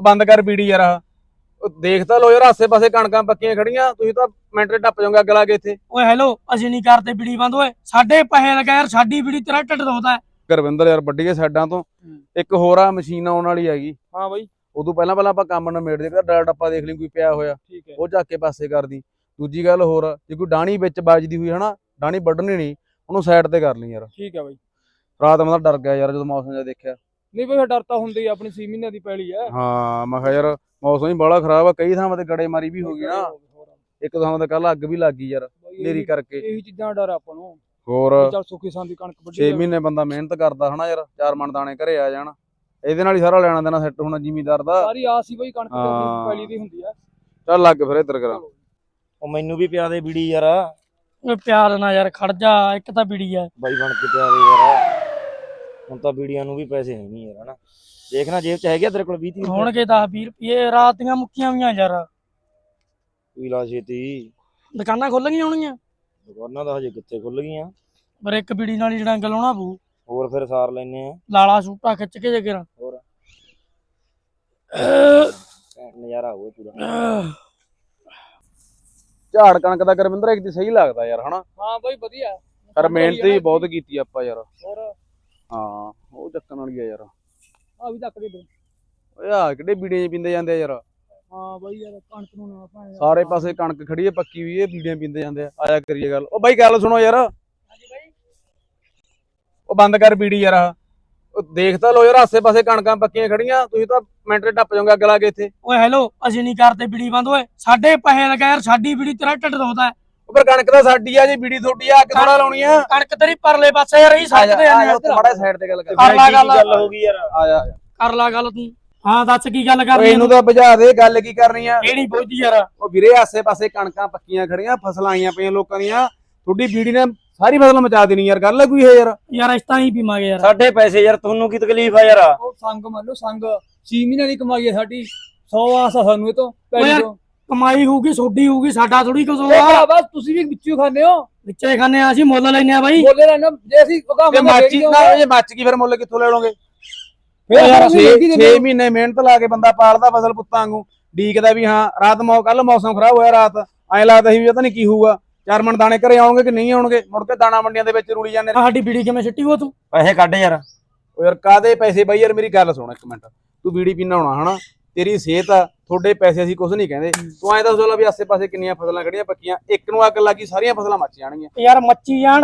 ਉਹ ਬੰਦ ਕਰ ਬੀੜੀ ਯਾਰ। ਉਹ ਦੇਖ ਤਾਂ ਲੋ ਯਾਰ ਆਸੇ ਪਾਸੇ ਕਣਕਾਂ ਪੱਕੀਆਂ ਖੜੀਆਂ ਤੁਸੀਂ ਤਾਂ ਮਿੰਟ ਟੱਪ ਜਾਓਗੇ ਅੱਗ ਲਾ ਕੇ ਇੱਥੇ। ਓਏ ਹੈਲੋ ਅਸੀਂ ਨਹੀਂ ਕਰਦੇ ਬੀੜੀ ਬੰਦ ਓਏ। ਸਾਡੇ ਪੈਸੇ ਲਗਾ ਯਾਰ ਸਾਡੀ ਬੀੜੀ ਤੇਰਾ ਢਿੱਡ ਦੋਦਾ ਗੁਰਵਿੰਦਰ ਯਾਰ ਵੱਡੀਏ ਸਾਈਡਾਂ ਤੋਂ। ਇੱਕ ਹੋਰ ਆ ਮਸ਼ੀਨ ਆਉਣ ਵਾਲੀ ਹੈਗੀ। ਹਾਂ ਬਾਈ। ਉਦੋਂ ਪਹਿਲਾਂ ਪਹਿਲਾਂ ਆਪਾਂ ਕੰਮ ਨਿਬੇੜ ਦੇ ਡਰਾ ਟੱਪਾ ਦੇਖ ਲਈ ਕੋਈ ਪਿਆ ਹੋਇਆ। ਉਹ ਚੱਕ ਕੇ ਪਾਸੇ ਕਰਦੀ। ਦੂਜੀ ਗੱਲ ਹੋਰ ਜੇ ਕੋਈ ਡਾਣੀ ਵਿੱਚ ਵੱਜਦੀ ਹੋਈ ਹਨਾ ਡਾਣੀ ਵੱਢਣੀ ਨਹੀਂ ਉਹਨੂੰ ਸਾਈਡ ਤੇ ਕਰ ਲਈ ਯਾਰ। ਠੀਕ ਹੈ ਬਾਈ। ਰਾਤ ਮੈਂ ਤਾਂ ਡਰ ਗਿਆ ਯਾਰ ਜਦੋਂ ਮੌਸਮ ਜਿਹਾ ਦੇਖਿਆ। ਨਹੀਂ ਬਾਈ ਡਰ ਤਾਂ ਹੁੰਦਾ ਹੀ ਆ, ਆਪਣੀ 6 ਮਹੀਨਿਆਂ ਦੀ ਪੈਲੀ ਹੈ ਹਾਂ ਮੈਂ ਕਿਹਾ ਯਾਰ ਮੌਸਮ ਹੀ ਬੜਾ ਖਰਾਬ ਆ ਕਈ ਥਾਵਾਂ ਤੇ ਗੜੇ ਮਾਰੀ ਵੀ ਹੋ ਗਈ ਨਾ। ਇੱਕ ਥਾਂ ਤੇ ਕੱਲ ਅੱਗ ਵੀ ਲੱਗ ਗਈ ਯਾਰ ਨੇਰੀ ਕਰਕੇ। ਇਹੀ ਚੀਜ਼ਾਂ ਦਾ ਡਰ ਆ ਆਪਾਂ ਨੂੰ। ਹੋਰ ਚੱਲ ਸੁੱਖੀ ਸੰਦੀ ਕਣਕ ਵੱਢੀ 6 ਮਹੀਨੇ ਬੰਦਾ ਮਿਹਨਤ ਕਰਦਾ ਹਨਾ ਯਾਰ ਚਾਰ ਮਣ ਦਾਣੇ ਘਰੇ ਆ ਜਾਣ। ਇਹਦੇ ਨਾਲ ਹੀ ਸਾਰਾ ਲੈਣਾ ਦੇਣਾ ਸੈੱਟ ਹੋਣਾ ਜ਼ਿਮੀਦਾਰ ਦਾ। ਸਾਰੀ ਆਸ ਹੀ ਬਾਈ ਕਣਕ ਤੇ ਹਾਂ। ਪੈਲੀ ਦੀ ਹੁੰਦੀ ਆ। ਚੱਲ ਲੱਗ ਫਿਰ ਇੱਧਰ ਕਰਾਂ। ਉਹ ਮੈਨੂੰ ਵੀ ਪਿਆ ਦੇ ਬੀੜੀ ਯਾਰ। ਓਏ ਪਿਆਰ ਨਾਲ ਯਾਰ ਖੜ ਜਾ ਇੱਕ ਤਾਂ ਬੀੜੀ ਆ। ਬਾਈ ਬਣ ਕੇ ਪਿਆ ਦੇ ਯਾਰ। ਹੁਣ ਤਾਂ ਬੀੜੀਆਂ ਨੂੰ ਵੀ ਪੈਸੇ ਹੈ ਨਹੀਂ ਯਾਰ ਹਨਾ। ਦੇਖਣਾ ਜੇਬ ਚ ਹੈਗੇ ਤੇਰੇ ਕੋਲ 20 30 ਹੋਣਗੇ 10 20 ਰੁਪਏ ਰਾਤ ਦੀਆਂ ਮੁੱਕੀਆਂ ਹੋਈਆਂ ਯਾਰ। ਪੀ ਲਾ ਛੇਤੀ। ਦੁਕਾਨਾਂ ਖੁੱਲ ਗਈਆਂ ਹੋਣਗੀਆਂ? ਦੁਕਾਨਾਂ ਤਾਂ ਹਜੇ ਕਿੱਥੇ ਖੁੱਲ ਗਈਆਂ ਪਰ ਇੱਕ ਬੀੜੀ ਨਾਲ ਹੀ ਜਿਹੜਾ ਲਾਉਣਾ ਪਊ। ਹੋਰ ਫਿਰ ਸਾਰ ਲੈਨੇ ਆ। ਲਾਲਾ ਸੂਟਾ ਖਿੱਚ ਕੇ ਜੇ ਕਰਾਂ। ਹੋਰ। ਨਜ਼ਾਰਾ ਹੋਵੇ ਪੂਰਾ। ਝਾੜ ਕਣਕ ਦਾ ਗੁਰਵਿੰਦਰ ਇੱਕ ਦੀ ਸਹੀ ਲੱਗਦਾ ਯਾਰ ਹਨਾ? ਹਾਂ ਬਾਈ ਵਧੀਆ। ਪਰ ਮਿਹਨਤ ਹੀ ਬਹੁਤ ਕੀਤੀ ਆਪਾਂ ਯਾਰ। ਹੋਰ? ਹਾਂ। ਚੱਕਣ ਵਾਲੀ ਆ ਯਾਰ। ਆ ਵੀ ਚੱਕ ਦੇ ਦੋ ਓਏ ਆ ਕਿਹੜੇ ਬੀੜੀਆਂ ਪੀਂਦੇ ਜਾਂਦੇ ਆ ਯਾਰ। ਹਾਂ ਬਾਈ ਯਾਰ ਕਣਕ ਨੂੰ ਨਾ ਭਾਵੇਂ। ਸਾਰੇ ਪਾਸੇ ਕਣਕ ਖੜੀ ਹੈ ਪੱਕੀ ਵੀ ਇਹ ਬੀੜੀਆਂ ਪੀਂਦੇ ਜਾਂਦੇ ਆ। ਆਇਆ ਕਰੀਏ ਗੱਲ। ਉਹ ਬਾਈ ਗੱਲ ਸੁਣੋ ਯਾਰ। ਹਾਂਜੀ ਬਾਈ। ਉਹ ਬੰਦ ਕਰ ਬੀੜੀ ਯਾਰ। ਆਹ। ਉਹ ਦੇਖ ਤਾਂ ਲੋ ਯਾਰ ਆਸੇ ਪਾਸੇ ਕਣਕਾਂ ਪੱਕੀਆਂ ਖੜੀਆਂ। ਤੁਸੀਂ ਤਾਂ ਮਿੰਟ 'ਚ ਟੱਪ ਜਾਓਗੇ ਅੱਗ ਲਾ ਕੇ ਇੱਥੇ। ਓਏ ਹੈਲੋ ਅਸੀਂ ਨਹੀਂ ਕਰਦੇ ਬੀੜੀ ਬੰਦ ਓਏ। ਸਾਡੇ ਪੈਸੇ ਲਗਾ ਯਾਰ ਸਾਡੀ ਬੀੜੀ ਤੇਰਾ ਢਿੱਡ ਦੋਦਾ ਉਹ ਫਿਰ ਕਣਕ ਤਾਂ ਸਾਡੀ ਆ ਜੇ ਬੀੜੀ ਤੁਹਾਡੀ ਆ ਅੱਗ ਥੋੜਾ ਲਾਉਣੀ ਆ। ਕਣਕ ਤੇਰੀ ਪਰਲੇ ਪਾਸੇ ਯਾਰ ਅਸੀਂ ਸੱਜਦੇ ਆ ਮਾੜਾ ਸਾਈਡ ਤੇ ਗੱਲ ਕਰ। ਕਰ ਲਾ ਗੱਲ। ਗੱਲ ਹੋ ਗਈ ਯਾਰ। ਆ ਜਾ ਕਰ ਲਾ ਗੱਲ ਤੂੰ। ਹਾਂ ਦੱਸ ਕੀ ਗੱਲ ਕਰਨੀ ਇਹਨੂੰ ਤਾਂ ਬੁਝਾ ਦੇ ਗੱਲ ਕੀ ਕਰਨੀ ਆ? ਇਹ ਨਹੀਂ ਬੋਝੀ ਯਾਰ। ਉਹ ਵੀਰੇ ਆਸੇ ਪਾਸੇ ਕਣਕਾਂ ਪੱਕੀਆਂ ਖੜੀਆਂ ਫਸਲਾਂ ਆਈਆਂ ਪਈਆਂ ਲੋਕਾਂ ਦੀਆਂ। ਤੁਹਾਡੀ ਬੀੜੀ ਨੇ ਸਾਰੀ ਫਸਲ ਮਚਾ ਦੇਣੀ ਯਾਰ ਗੱਲ ਹੈ ਕੋਈ ਇਹ ਯਾਰ। ਯਾਰ ਇਸ ਤਾਂ ਹੀ ਪੀਵਾਂਗੇ ਯਾਰ। ਸਾਡੇ ਪੈਸੇ ਯਾਰ ਤੁਹਾਨੂੰ ਕੀ ਤਕਲੀਫ ਆ ਯਾਰ? ਉਹ ਸੰਗ ਮੰਨ ਲਓ ਸੰਗ। 6 ਮਹੀਨਿਆਂ ਦੀ ਕਮਾਈ ਹੈ ਸਾਡੀ। 100 ਆਸ ਆ ਸਾਨੂੰ ਇਹ ਤੋਂ ਯਾਰ, ਤੋਂ। ਕਮਾਈ ਹੋਊਗੀ ਸੋਡੀ ਹੋਊਗੀ ਸਾਡਾ ਥੋੜੀ ਕੁਝ ਇਹ ਹੋਊਗਾ। ਭਰਾਵਾ ਤੁਸੀਂ ਵੀ ਵਿੱਚੋਂ ਖਾਂਦੇ ਹੋ? ਵਿੱਚੇ ਖਾਣੇ ਆ ਅਸੀਂ ਮੁੱਲ ਲੈਨੇ ਆ ਬਾਈ। ਬੋਲੇ ਰਹਿਣਾ ਜੇ ਅਸੀਂ ਜੇ ਮੱਚ ਨਾ ਜੇ ਮੱਚ ਗਈ ਫਿਰ ਮੁੱਲ ਕਿੱਥੋਂ ਲੈ ਲਓਗੇ? ਫਿਰ ਯਾਰ ਆਪਾਂ ਨੂੰ 6 ਮਹਿੰਗੀ ਦਿੰਦੇ 6 ਹੋ। ਮਹੀਨੇ ਮਿਹਨਤ ਲਾ ਕੇ ਬੰਦਾ ਪਾਲਦਾ ਫਸਲ ਪੁੱਤਾਂ ਵਾਂਗੂ। ਡੀਕਦਾ ਵੀ ਹਾਂ ਰਾਤ ਮੌ ਕੱਲ ਮੌਸਮ ਖਰਾਬ ਹੋਇਆ ਰਾਤ। ਐਂ ਲੱਗਦਾ ਸੀ ਵੀ ਪਤਾ ਨਹੀਂ ਕੀ ਹੋਊਗਾ। ਚਾਰ ਮਣ ਦਾਣੇ ਘਰੇ ਆਉਣਗੇ ਕਿ ਨਹੀਂ ਆਉਣਗੇ? ਮੁੜ ਕੇ ਦਾਣਾ ਮੰਡੀਆਂ ਦੇ ਵਿੱਚ ਰੁਲੀ ਜਾਂਦੇ ਨੇ। ਸਾਡੀ ਬੀੜੀ ਕਿਵੇਂ ਛੱਟੀ ਉਹ ਤੂੰ? ਪੈਸੇ ਕੱਢ ਯਾਰ। ਉਹ ਯਾਰ ਕਾਦੇ ਪੈਸੇ ਬਾਈ ਯਾਰ ਮੇਰੀ ਗੱਲ ਸੁਣ ਇੱਕ ਮਿੰਟ। ਤੂੰ ਬੀੜੀ ਪੀਣਾ ਹੋਣਾ ਹਨਾ? ਤੇਰੀ ਸਿਹਤ ਆ ਤੁਹਾਡੇ ਪੈਸੇ ਅਸੀਂ ਕੁਝ ਨਹੀਂ ਕਹਿੰਦੇ। ਤੂੰ ਐਂ ਦੱਸ ਦੋ ਵੀ ਆਸੇ ਪਾਸੇ ਕਿੰਨੀਆਂ ਫਸਲਾਂ ਖੜੀਆਂ ਪੱਕੀਆਂ ਇੱਕ ਨੂੰ ਅੱਗ ਲੱਗੀ ਸਾਰੀਆਂ ਫਸਲਾਂ ਮੱਚ ਜਾਣਗੀਆਂ। ਯਾਰ ਮੱਚੀ ਜਾਣ।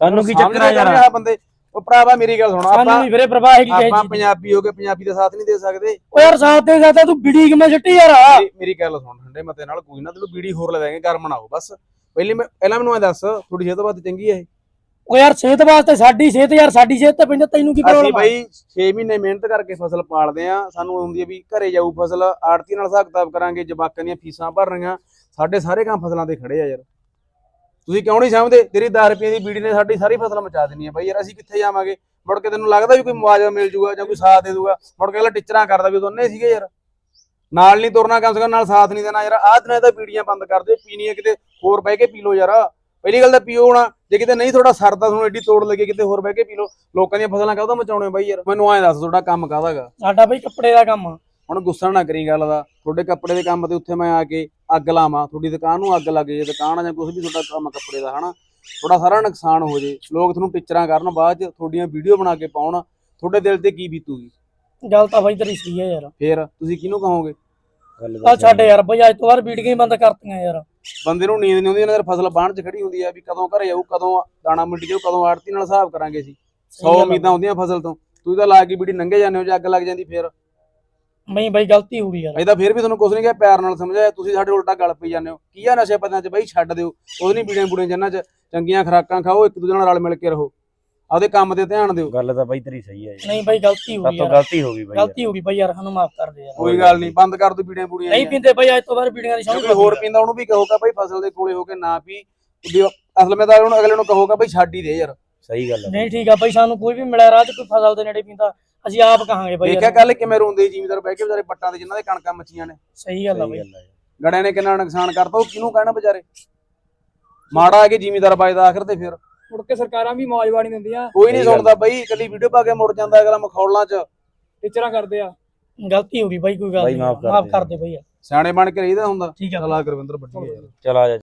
ਸਾਨੂੰ ਕੀ ਚੱਕਰ ਆ ਯਾਰ? ਆਹ ਬੰਦੇ ਉਹ ਭਰਾਵਾ ਮੇਰੀ ਗੱਲ ਸੁਣ ਆਪਾਂ ਨਹੀਂ ਵੀਰੇ ਪ੍ਰਵਾਹ ਹੈਗੀ ਆਪਾਂ। ਪੰਜਾਬੀ ਹੋ ਕੇ ਪੰਜਾਬੀ ਦਾ ਸਾਥ ਨਹੀਂ ਦੇ ਸਕਦੇ। ਓ ਯਾਰ ਸਾਥ ਦੇ ਸਾਥ ਤੂੰ ਬੀੜੀ ਕਿਵੇਂ ਛੱਟੀ ਯਾਰ? ਮੇਰੀ- ਮੇਰੀ ਗੱਲ ਸੁਣ ਠੰਡੇ ਮਤੇ ਨਾਲ ਕੋਈ ਨਾ ਤੈਨੂੰ ਬੀੜੀ ਹੋਰ ਲਵਾਂਗੇ ਘਰ ਬਣਾਓ ਬਸ। ਪਹਿਲੇ ਮੈਂ ਪਹਿਲਾਂ ਮੈਨੂੰ ਐ ਦੱਸ ਥੋੜੀ ਸਿਹਤ ਬਾਤ ਚੰਗੀ ਹੈ ਇਹ? ਓ ਯਾਰ ਸਿਹਤ ਵਾਸਤੇ ਸਾਡੀ ਸਿਹਤ ਯਾਰ ਸਾਡੀ ਸਿਹਤ ਤੇ ਪੈਂਦਾ ਤੈਨੂੰ ਕੀ ਅਸੀਂ ਪ੍ਰੋਬਲਮ ਬਈ 6 ਮਹੀਨੇ ਮਿਹਨਤ ਕਰਕੇ ਫਸਲ ਪਾਲਦੇ ਆ ਸਾਨੂੰ ਆਉਂਦੀ ਹੈ ਵੀ ਘਰੇ ਜਾਊ ਫਸਲ ਆੜਤੀ ਨਾਲ ਹਿਸਾਬ ਕਿਤਾਬ ਕਰਾਂਗੇ ਜਵਾਕਾਂ ਦੀਆਂ ਫੀਸਾਂ ਭਰ ਰਹੀਆਂ। ਸਾਡੇ ਸਾਰੇ ਕੰਮ ਫਸਲਾਂ ਤੇ ਖੜੇ ਆ ਯਾਰ। ਤੁਸੀਂ ਕਿਉਂ ਨਹੀਂ ਸਮਝਦੇ? ਤੇਰੀ 10 ਰੁਪਏ ਦੀ ਬੀੜੀ ਨੇ ਸਾਡੀ ਸਾਰੀ ਫਸਲ ਮਚਾ ਦੇਣੀ ਹੈ ਬਈ ਯਾਰ ਅਸੀਂ ਕਿੱਥੇ ਜਾਵਾਂਗੇ? ਮੁੜ ਕੇ ਤੈਨੂੰ ਲੱਗਦਾ ਵੀ ਕੋਈ ਮੁਆਵਜ਼ਾ ਮਿਲ ਜੂਗਾ ਜਾਂ ਕੋਈ ਸਾਥ ਦੇ ਦੂਗਾ? ਮੁੜ ਕੇ ਅਗਲਾ ਟੀਚਰਾਂ ਕਰਦਾ ਵੀ ਦੋਨੇ ਸੀਗੇ ਯਾਰ। ਨਾਲ ਨਹੀਂ ਤੁਰਨਾ ਕਮ ਸੇ ਕਮ ਨਾਲ ਸਾਥ ਨਹੀਂ ਦੇਣਾ। ਯਾਰ ਆਹ ਦਿਨਾਂ ਤਾਂ ਬੀੜੀਆਂ ਬੰਦ ਕਰ ਦਿਓ ਪੀਣੀ ਹੈ ਕਿਤੇ ਹੋਰ ਬਹਿ ਕੇ ਪੀ ਲਓ ਯਾਰ। ਪਹਿਲੀ ਗੱਲ ਤਾਂ ਪੀਓ ਨਾ ਜੇ ਕਿਤੇ ਨਹੀਂ ਤੁਹਾਡਾ ਸਰਦਾ ਤੁਹਾਨੂੰ ਐਡੀ ਤੋੜ ਲੱਗੇ ਕਿਤੇ ਹੋਰ ਬਹਿ ਕੇ ਪੀ ਲਓ। ਲੋਕਾਂ ਦੀਆਂ ਫਸਲਾਂ ਕਾਹਦਾ ਮਚਾਉਣੇ ਬਾਈ ਯਾਰ? ਮੈਨੂੰ ਐਂ ਦੱਸ ਤੁਹਾਡਾ ਕੰਮ ਕਾਹਦਾਗਾ ਸਾਡਾ ਬਈ ਕੱਪੜੇ ਦਾ ਕੰਮ ਆ। ਹੁਣ ਗੁੱਸਾ ਨਾ ਕਰੀ ਗੱਲ ਦਾ। ਤੁਹਾਡੇ ਕੱਪੜੇ ਦੇ ਕੰਮ ਤੇ ਉੱਥੇ ਮੈਂ ਆ ਕੇ ਅੱਗ ਲਾਵਾਂ। ਤੁਹਾਡੀ ਦੁਕਾਨ ਨੂੰ ਅੱਗ ਲੱਗੇ ਜੇ ਦੁਕਾਨ ਆ ਜਾਂ ਕੁਝ ਵੀ ਤੁਹਾਡਾ ਕੰਮ ਕੱਪੜੇ ਦਾ ਹਨਾ? ਤੁਹਾਡਾ ਸਾਰਾ ਨੁਕਸਾਨ ਹੋ ਜੇ। ਲੋਕ ਤੁਹਾਨੂੰ ਟੀਚਰਾਂ ਕਰਨ ਬਾਅਦ ਚ ਤੁਹਾਡੀਆਂ ਵੀਡੀਓ ਬਣਾ ਕੇ ਪਾਉਣ। ਤੁਹਾਡੇ ਦਿਲ ਤੇ ਕੀ ਬੀਤੂਗੀ? ਗੱਲ ਤਾਂ ਬਾਈ ਤੇਰੀ ਸਹੀ ਹੈ ਯਾਰ। ਫੇਰ ਤੁਸੀਂ ਕਿਹਨੂੰ ਕਹੋਗੇ? ਗੱਲ ਆ ਛੱਡ ਯਾਰ ਬਈ ਅੱਜ ਤੋਂ ਬਾਅਦ ਬੀੜੀਆਂ ਹੀ ਬੰਦ ਕਰਤੀਆਂ ਯਾਰ। ਬੰਦੇ ਨੂੰ ਨੀਂਦ ਨਹੀਂ ਆਉਂਦੀ ਇਹਨਾਂ ਦੀ ਫਸਲ ਬਾਣ ਚ ਖੜੀ ਹੁੰਦੀ ਆ ਵੀ ਕਦੋਂ ਘਰੇ ਆਊ ਕਦੋਂ ਦਾਣਾ ਮੰਡੀ ਜਾਊ ਕਦੋਂ ਆੜਤੀ ਨਾਲ ਹਿਸਾਬ ਕਰਾਂਗੇ ਅਸੀਂ। 100 ਉਮੀਦਾਂ ਹੁੰਦੀਆਂ ਫਸਲ ਤੋਂ। ਤੁਸੀਂ ਤਾਂ ਲਾ ਕੇ ਬੀੜੀ ਨੰਗੇ ਜਾਂਦੇ ਹੋ ਜੇ ਅੱਗ ਲੱਗ ਜਾਂਦੀ ਫੇਰ। ਨਹੀਂ ਬਈ ਗਲਤੀ ਹੋ ਗਈ ਯਾਰ। ਤਾਂ ਫੇਰ ਵੀ ਤੁਹਾਨੂੰ ਕੁਝ ਨਹੀਂ ਕਿਹਾ ਪਿਆਰ ਨਾਲ ਸਮਝਾਇਆ। ਤੁਸੀਂ ਸਾਡੇ ਉਲਟਾ ਗੱਲ ਪਈ ਜਾਂਦੇ ਹੋ। ਕੀ ਆ ਨਸ਼ੇ ਪਤਾਂ 'ਚ ਬਈ? ਛੱਡ ਦਿਓ। ਉਹ ਨਹੀਂ ਬੀੜੀਆਂ ਬੁੜੀਆਂ ਜੰਨਾਂ 'ਚ ਚੰਗੀਆਂ ਖਰਾਕਾਂ ਖਾਓ ਇੱਕ ਦੂਜੇ ਨਾਲ ਰਲ ਮਿਲ ਕੇ ਰਹੋ। ਆਪਦੇ ਕੰਮ ਤੇ ਧਿਆਨ ਦਿਓ। ਗੱਲ ਤਾਂ ਬਾਈ ਤੇਰੀ ਸਹੀ ਹੈ ਨਹੀਂ ਬਈ ਗਲਤੀ ਹੋ ਗਈ ਸਾਤੋਂ ਯਾਰ। ਗਲਤੀ ਹੋ ਗਈ ਬਾਈ। ਗਲਤੀ ਹੋ ਗਈ ਬਈ ਯਾਰ ਸਾਨੂੰ ਮਾਫ ਕਰ ਦੇ ਯਾਰ। ਕੋਈ ਗੱਲ ਨਹੀਂ ਬੰਦ ਕਰ ਦੋ ਬੀੜੀਆਂ ਬੁੜੀਆਂ ਨਹੀਂ ਪੀਂਦੇ ਬਈ ਅੱਜ ਤੋਂ ਬਾਅਦ ਬੀੜੀਆਂ ਦੀ ਜੇ ਸੌਂ ਕੋਈ ਹੋਰ ਪੀਂਦਾ ਉਹਨੂੰ ਵੀ ਕਹੋਗਾ ਬਈ ਫਸਲ ਦੇ ਕੋਲੇ ਹੋ ਕੇ ਨਾ ਪੀ। ਵੀ ਅਸਲ ਵਿੱਚ ਤਾਂ ਉਹਨੂੰ ਅਗਲੇ ਨੂੰ ਕਹੋਗਾ ਬਈ ਛੱਡ ਹੀ ਦੇ ਯਾਰ। ਸਹੀ ਗੱਲ ਹੈ ਨਹੀਂ ਠੀਕ ਆ ਬਈ ਸਾਨੂੰ ਕੋਈ ਵੀ ਮਿਲਿਆ ਰਾਹ 'ਚ ਕੋਈ ਫਸਲ ਦੇ ਨੇੜੇ ਪੀਂਦਾ ਅਸੀਂ ਆਪ ਕਹਾਂਗੇ ਬਈ ਦੇਖਿਆ। ਕੱਲ ਕਿਵੇਂ ਰੋਂਦੇ ਜ਼ਿਮੀਦਾਰ ਬਹਿ ਕੇ ਵਿਚਾਰੇ ਪੱਟਾਂ ਤੇ ਜਿਨ੍ਹਾਂ ਦੇ ਕਣਕਾਂ ਮੱਚੀਆਂ ਨੇ। ਸਹੀ ਗੱਲ ਆ ਬਈ। ਗੜਿਆਂ ਨੇ ਕਿੰਨਾ ਨੁਕਸਾਨ ਕਰਤਾ ਉਹ ਕਿਹਨੂੰ ਕਹਿਣਾ ਵਿਚਾਰੇ? ਮਾੜਾ ਆ ਕੇ ਜ਼ਿਮੀਦਾਰ ਵੱਜਦਾ ਆਖਰ ਤੇ ਫਿਰ। ਮੁੜ ਕੇ ਸਰਕਾਰਾਂ ਵੀ ਮੌਜਵਾਨੀ ਦਿੰਦੀਆਂ। ਕੋਈ ਨਹੀਂ। ਸੁਣਦਾ ਬਈ ਇਕੱਲੀ ਵੀਡੀਓ ਪਾ ਕੇ ਮੁੜ ਜਾਂਦਾ ਅਗਲਾ ਮਖੌਲਾਂ 'ਚ। ਟੀਚਰਾਂ ਕਰਦੇ ਆ। ਗਲਤੀ ਹੋ ਗਈ ਬਾਈ ਕੋਈ ਗੱਲ ਬਾਈ ਨਹੀਂ। ਮਾਫ਼ ਕਰ ਮਾਫ ਦੇ। ਕਰ ਦੇ ਬਈ। ਸਿਆਣੇ ਬਣ ਕੇ ਰਹੀਦਾ ਹੁੰਦਾ। ਠੀਕ ਆ। ਚਲਾ ਗੁਰਵਿੰਦਰ ਵੱਡੀ ਯਾਰ। ਚਲ ਆ ਜਾ।